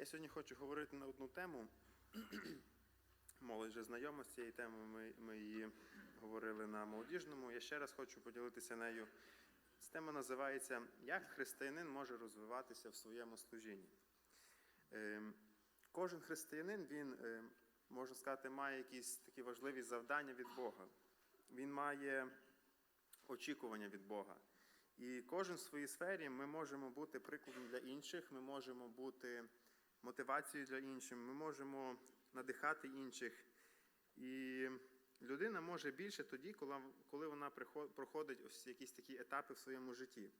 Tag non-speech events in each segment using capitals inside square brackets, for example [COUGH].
Я сьогодні хочу говорити на одну тему. [CLEARS THROAT] Молодь вже знайома з цією темою. Ми, ми її говорили на молодіжному. Я ще раз хочу поділитися нею. Ця тема називається Як християнин може розвиватися в своєму служінні. Ем, Кожен християнин, він, ем, можна сказати, має якісь такі важливі завдання від Бога. Він має очікування від Бога. І кожен в своїй сфері ми можемо бути прикладом для інших, ми можемо бути мотивацією для інших, ми можемо надихати інших. І людина може більше тоді, коли, вона проходить ось якісь такі етапи в своєму житті.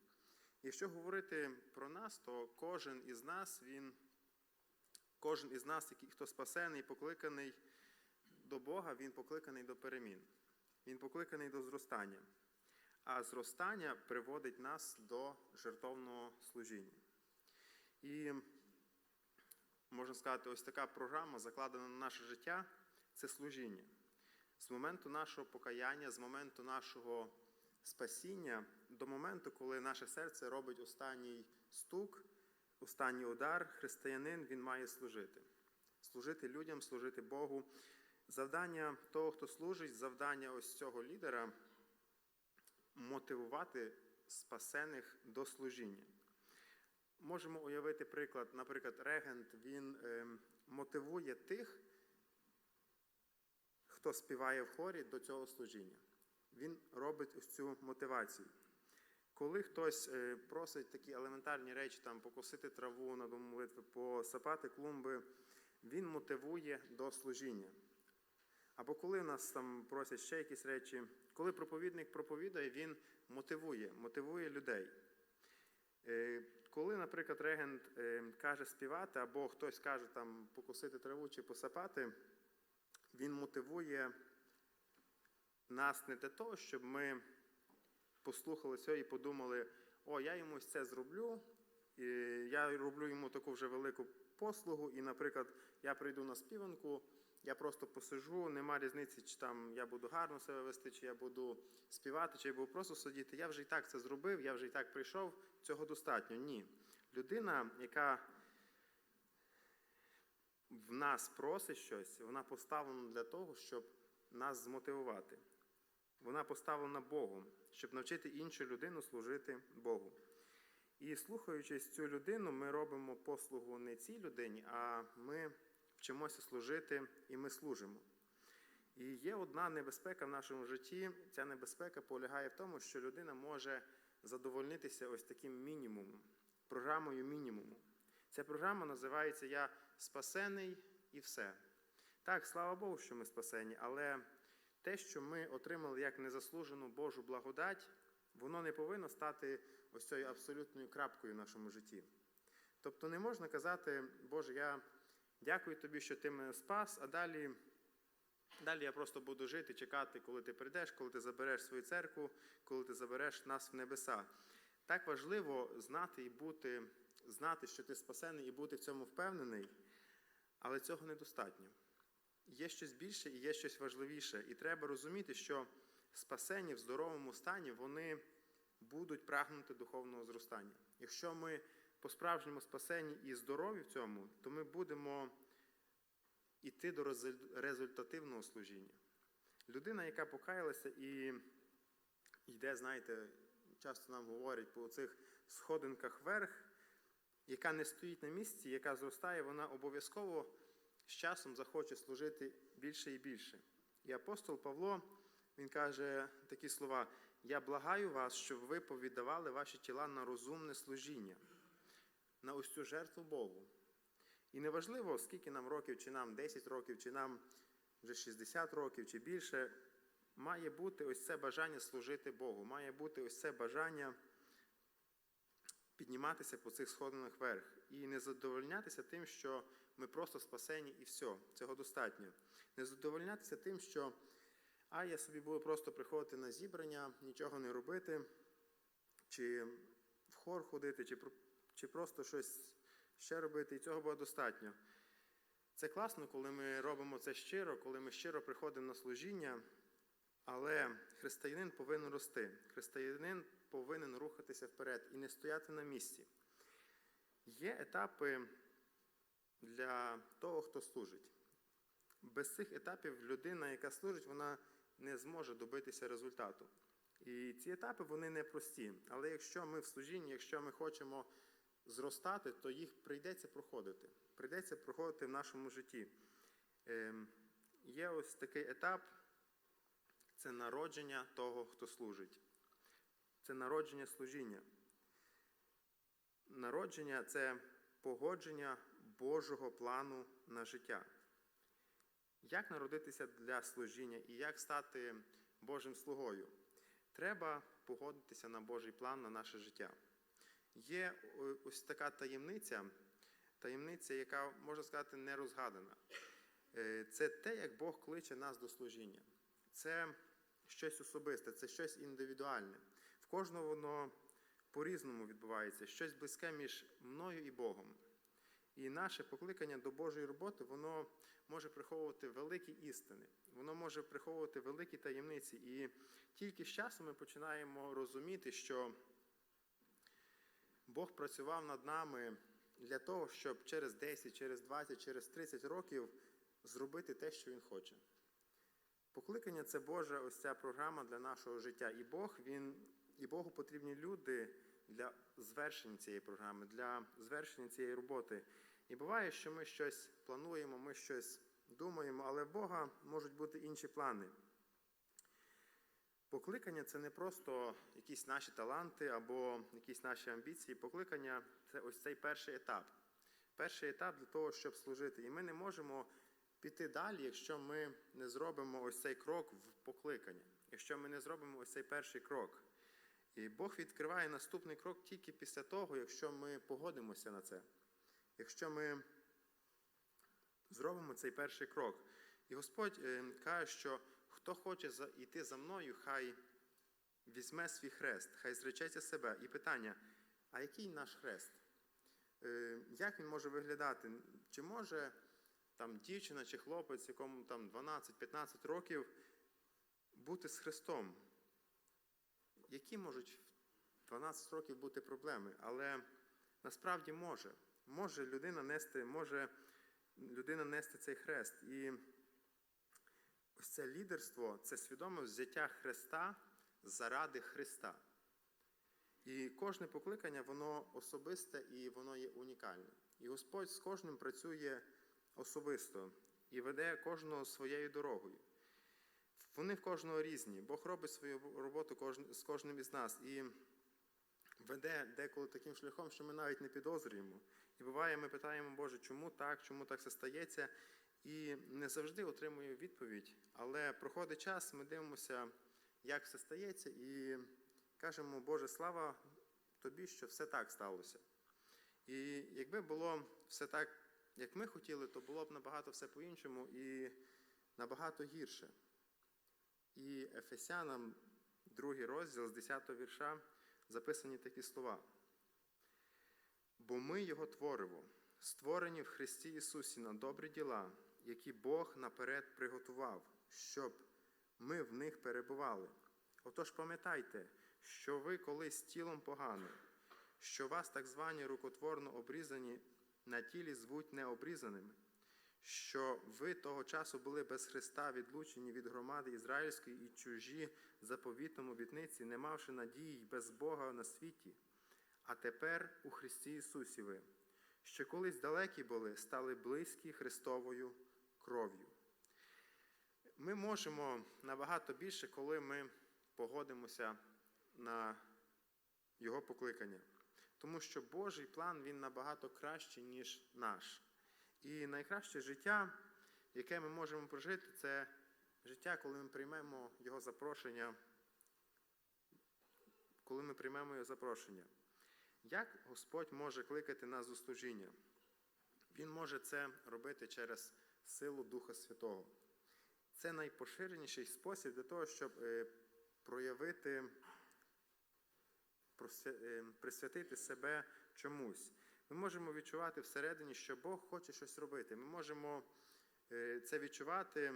Якщо говорити про нас, то кожен із нас, він, кожен із нас, хто спасений, покликаний до Бога, він покликаний до перемін. Він покликаний до зростання. А зростання приводить нас до жертовного служіння. І можна сказати, ось така програма, закладена на наше життя, це служіння. З моменту нашого покаяння, з моменту нашого спасіння до моменту, коли наше серце робить останній стук, останній удар, християнин він має служити. Служити людям, служити Богу. Завдання того, хто служить, завдання ось цього лідера мотивувати спасених до служіння. Можемо уявити приклад, наприклад, регент він ем, мотивує тих, хто співає в хорі до цього служіння. Він робить ось цю мотивацію. Коли хтось е, просить такі елементарні речі, там покосити траву на дому молитви, посапати клумби, він мотивує до служіння. Або коли нас там просять ще якісь речі, коли проповідник проповідає, він мотивує, мотивує людей. Коли, наприклад, регент е, каже співати, або хтось каже там покосити траву чи посапати, він мотивує нас не для того, щоб ми послухали це і подумали, о, я йому це зроблю, і я роблю йому таку вже велику послугу, і, наприклад, я прийду на співанку, я просто посижу, нема різниці, чи там я буду гарно себе вести, чи я буду співати, чи я буду просто сидіти. Я вже і так це зробив, я вже і так прийшов, цього достатньо. Ні. Людина, яка в нас просить щось, вона поставлена для того, щоб нас змотивувати. Вона поставлена Богом, щоб навчити іншу людину служити Богу. І слухаючись цю людину, ми робимо послугу не цій людині, а ми вчимося служити і ми служимо. І є одна небезпека в нашому житті. Ця небезпека полягає в тому, що людина може задовольнитися ось таким мінімумом, програмою мінімуму. Ця програма називається Я спасений і все. Так, слава Богу, що ми спасені, але те, що ми отримали як незаслужену Божу благодать, воно не повинно стати ось цією абсолютною крапкою в нашому житті. Тобто не можна казати, Боже, я дякую тобі, що ти мене спас, а далі, далі я просто буду жити, чекати, коли ти прийдеш, коли ти забереш свою церкву, коли ти забереш нас в небеса. Так важливо знати і бути, знати, що ти спасений, і бути в цьому впевнений, але цього недостатньо. Є щось більше і є щось важливіше. І треба розуміти, що спасені в здоровому стані вони будуть прагнути духовного зростання. Якщо ми по-справжньому спасені і здорові в цьому, то ми будемо йти до результативного служіння. Людина, яка покаялася і йде, знаєте, часто нам говорять по цих сходинках вверх, яка не стоїть на місці, яка зростає, вона обов'язково з часом захоче служити більше і більше. І апостол Павло, він каже такі слова: Я благаю вас, щоб ви повіддавали ваші тіла на розумне служіння, на ось цю жертву Богу. І неважливо, скільки нам років, чи нам 10 років, чи нам вже 60 років, чи більше, має бути ось це бажання служити Богу, має бути ось це бажання підніматися по цих сходинах вверх і не задовольнятися тим, що ми просто спасені і все, цього достатньо. Не задовольнятися тим, що а я собі буду просто приходити на зібрання, нічого не робити, чи в хор ходити, чи, чи просто щось ще робити, і цього буде достатньо. Це класно, коли ми робимо це щиро, коли ми щиро приходимо на служіння, але християнин повинен рости. Християнин повинен рухатися вперед і не стояти на місці. Є етапи для того, хто служить. Без цих етапів людина, яка служить, вона не зможе добитися результату. І ці етапи вони непрості. Але якщо ми в служінні, якщо ми хочемо зростати, то їх прийдеться проходити. Прийдеться проходити в нашому житті. Ем, є ось такий етап це народження того, хто служить. Це народження служіння. Народження це погодження Божого плану на життя. Як народитися для служіння і як стати Божим слугою? Треба погодитися на Божий план на наше життя. Є ось така таємниця, таємниця, яка, можна сказати, не розгадана. Е, Це те, як Бог кличе нас до служіння. Це щось особисте, це щось індивідуальне. В кожного воно по-різному відбувається, щось близьке між мною і Богом. І наше покликання до Божої роботи, воно може приховувати великі істини, воно може приховувати великі таємниці. І тільки з часом ми починаємо розуміти, що Бог працював над нами для того, щоб через 10, через 20, через 30 років зробити те, що Він хоче. Покликання це Божа ось ця програма для нашого життя. І Бог, він, і Богу потрібні люди для звершення цієї програми, для звершення цієї роботи. І буває, що ми щось плануємо, ми щось думаємо, але в Бога можуть бути інші плани. Покликання це не просто якісь наші таланти або якісь наші амбіції. Покликання це ось цей перший етап. Перший етап для того, щоб служити. І ми не можемо піти далі, якщо ми не зробимо ось цей крок в покликання, якщо ми не зробимо ось цей перший крок. І Бог відкриває наступний крок тільки після того, якщо ми погодимося на це. Якщо ми зробимо цей перший крок. І Господь е, каже, що хто хоче йти за мною, хай візьме свій хрест, хай зречеться себе. І питання: а який наш хрест? Е, Як він може виглядати? Чи може там дівчина чи хлопець, якому там 12-15 років, бути з Христом? Які можуть в 12 років бути проблеми? Але насправді може. Може людина нести, може людина нести цей хрест. І це лідерство це свідоме взяття Христа заради Христа. І кожне покликання, воно особисте і воно є унікальне. І Господь з кожним працює особисто і веде кожного своєю дорогою. Вони в кожного різні. Бог робить свою роботу з кожним із нас і веде деколи таким шляхом, що ми навіть не підозрюємо. І буває, ми питаємо, Боже, чому так, чому так все стається? І не завжди отримуємо відповідь. Але проходить час, ми дивимося, як все стається, і кажемо, Боже, слава тобі, що все так сталося. І якби було все так, як ми хотіли, то було б набагато все по-іншому і набагато гірше. І Ефесянам, другий розділ з 10 вірша, записані такі слова. Бо ми Його творимо, створені в Христі Ісусі на добрі діла, які Бог наперед приготував, щоб ми в них перебували. Отож пам'ятайте, що ви колись тілом погано, що вас так звані рукотворно обрізані на тілі звуть необрізаними, що ви того часу були без Христа відлучені від громади ізраїльської і чужі заповітному обітниці, не мавши надії й без Бога на світі. А тепер у Христі Ісусі ви, що колись далекі були, стали близькі Христовою кров'ю. Ми можемо набагато більше, коли ми погодимося на Його покликання. Тому що Божий план він набагато кращий, ніж наш. І найкраще життя, яке ми можемо прожити, це життя, коли ми приймемо Його запрошення. Коли ми приймемо Його запрошення. Як Господь може кликати нас до служіння? Він може це робити через силу Духа Святого. Це найпоширеніший спосіб для того, щоб е, проявити, е, присвятити себе чомусь. Ми можемо відчувати всередині, що Бог хоче щось робити. Ми можемо е, це відчувати.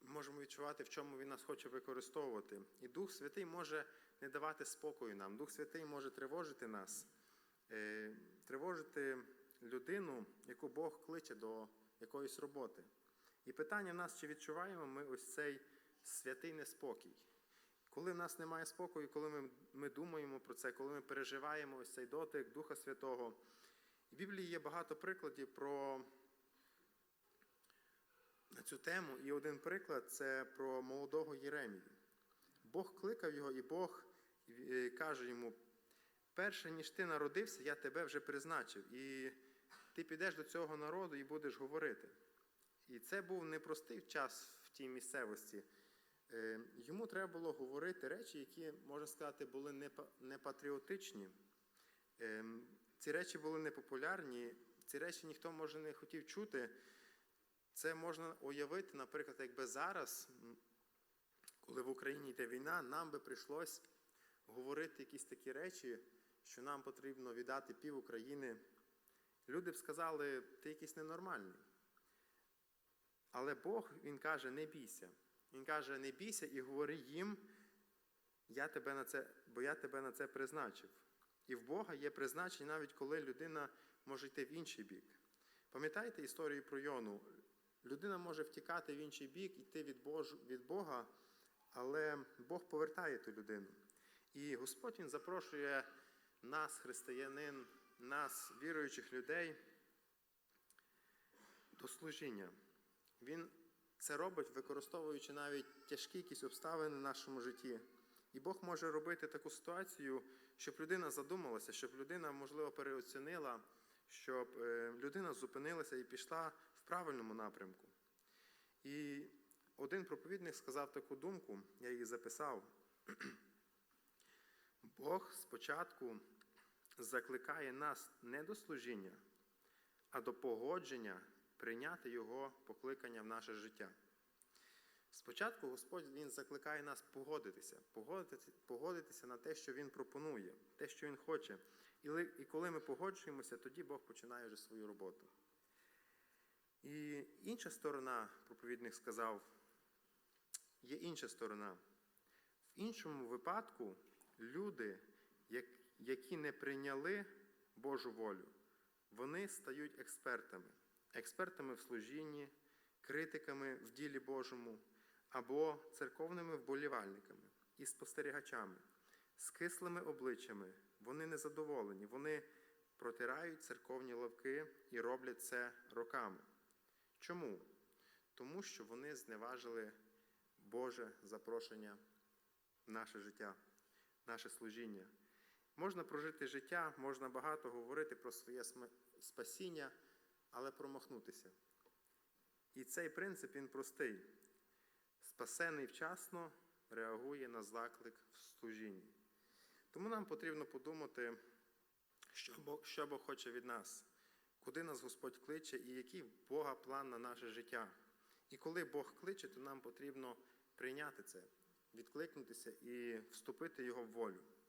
Можемо відчувати, в чому він нас хоче використовувати. І Дух Святий може не давати спокою нам. Дух Святий може тривожити нас, тривожити людину, яку Бог кличе до якоїсь роботи. І питання в нас, чи відчуваємо ми ось цей святий неспокій. Коли в нас немає спокою, коли ми, ми думаємо про це, коли ми переживаємо ось цей дотик Духа Святого. В Біблії є багато прикладів про цю тему. І один приклад це про молодого Єремію. Бог кликав його, і Бог е, каже йому: перше, ніж ти народився, я тебе вже призначив. І ти підеш до цього народу і будеш говорити. І це був непростий час в тій місцевості. Е, Йому треба було говорити речі, які, можна сказати, були не патріотичні. Ем, Ці речі були непопулярні, ці речі ніхто може не хотів чути. Це можна уявити, наприклад, якби зараз, коли в Україні йде війна, нам би прийшлось говорити якісь такі речі, що нам потрібно віддати пів України. Люди б сказали, ти якийсь ненормальний. Але Бог, Він каже, не бійся. Він каже, не бійся і говори їм, я тебе на це, бо я тебе на це призначив. І в Бога є призначення, навіть коли людина може йти в інший бік. Пам'ятаєте історію про Йону? Людина може втікати в інший бік, йти від, Бож... від Бога, але Бог повертає ту людину. І Господь Він запрошує нас, християнин, нас, віруючих людей, до служіння. Він це робить, використовуючи навіть тяжкі якісь обставини в нашому житті. І Бог може робити таку ситуацію, щоб людина задумалася, щоб людина, можливо, переоцінила, щоб е, людина зупинилася і пішла в правильному напрямку. І один проповідник сказав таку думку, я її записав. [CLEARS THROAT] Бог спочатку закликає нас не до служіння, а до погодження прийняти Його покликання в наше життя. Спочатку Господь Він закликає нас погодитися, погодитися, погодитися на те, що Він пропонує, те, що Він хоче. І, і коли ми погоджуємося, тоді Бог починає вже свою роботу. І інша сторона, проповідник сказав, є інша сторона. В іншому випадку люди, які не прийняли Божу волю, вони стають експертами, експертами в служінні, критиками в ділі Божому або церковними вболівальниками і спостерігачами, з кислими обличчями. Вони незадоволені, вони протирають церковні лавки і роблять це роками. Чому? Тому що вони зневажили Боже запрошення в наше життя, наше служіння. Можна прожити життя, можна багато говорити про своє спасіння, але промахнутися. І цей принцип він простий. Спасений вчасно реагує на заклик в служінні. Тому нам потрібно подумати, що Бог, що Бог хоче від нас, куди нас Господь кличе і який Бога план на наше життя. І коли Бог кличе, то нам потрібно прийняти це, відкликнутися і вступити його в волю.